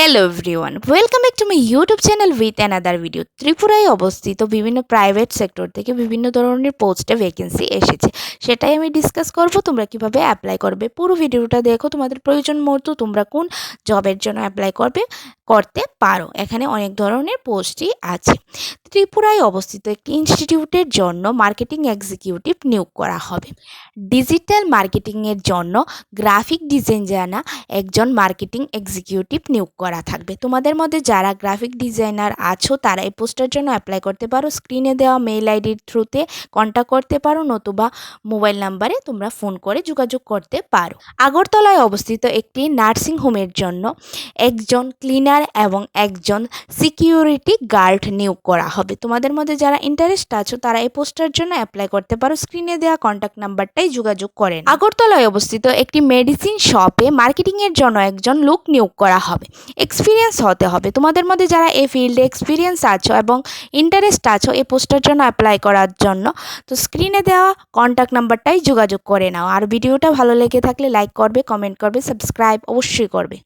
Hello everyone welcome back to my YouTube channel with another video ত্রিপুরায় অবস্থিত বিভিন্ন private sector থেকে বিভিন্ন ধরনের পোস্টে ভ্যাকেন্সি এসেছে। সেটাই আমি ডিসকাস করব। তোমরা কীভাবে অ্যাপ্লাই করবে? পুরো ভিডিওটা দেখো। তোমাদের প্রয়োজন মতো তোমরা কোন জবের জন্য অ্যাপ্লাই করবে? করতে পারো। এখানে অনেক ধরনের পোস্টই আছে। ত্রিপুরায় অবস্থিত একটি ইনস্টিটিউটের জন্য মার্কেটিং এক্সিকিউটিভ নিয়োগ করা হবে। ডিজিটাল মার্কেটিংয়ের জন্য গ্রাফিক ডিজাইন জানা একজন মার্কেটিং এক্সিকিউটিভ নিয়োগ করা থাকবে। তোমাদের মধ্যে যারা গ্রাফিক ডিজাইনার আছো, তারা এই পোস্টের জন্য অ্যাপ্লাই করতে পারো। স্ক্রিনে দেওয়া মেইল আইডির থ্রুতে কন্ট্যাক্ট করতে পারো, নতুবা মোবাইল নাম্বারে তোমরা ফোন করে যোগাযোগ করতে পারো। আগরতলায় অবস্থিত একটি নার্সিং হোমের জন্য একজন ক্লিনার এবং একজন সিকিউরিটি গার্ড নিয়োগ করা হবে। তোমাদের মধ্যে যারা ইন্টারেস্ট আছো, তারা এই পোস্টের জন্য অ্যাপ্লাই করতে পারো। স্ক্রিনে দেওয়া কন্ট্যাক্ট নাম্বারটাই যোগাযোগ করেন আগরতলায় অবস্থিত একটি মেডিসিন শপে মার্কেটিংয়ের জন্য একজন লোক নিয়োগ করা হবে। এক্সপিরিয়েন্স হতে হবে। তোমাদের মধ্যে যারা এই ফিল্ডে এক্সপিরিয়েন্স আছো এবং ইন্টারেস্ট আছো, এই পোস্টের জন্য অ্যাপ্লাই করার জন্য, তো স্ক্রিনে দেওয়া কন্ট্যাক্ট নাম্বারটাই যোগাযোগ করে নাও। আর ভিডিওটা ভালো লেগে থাকলে লাইক করবে কমেন্ট করবে সাবস্ক্রাইব অবশ্যই করবে।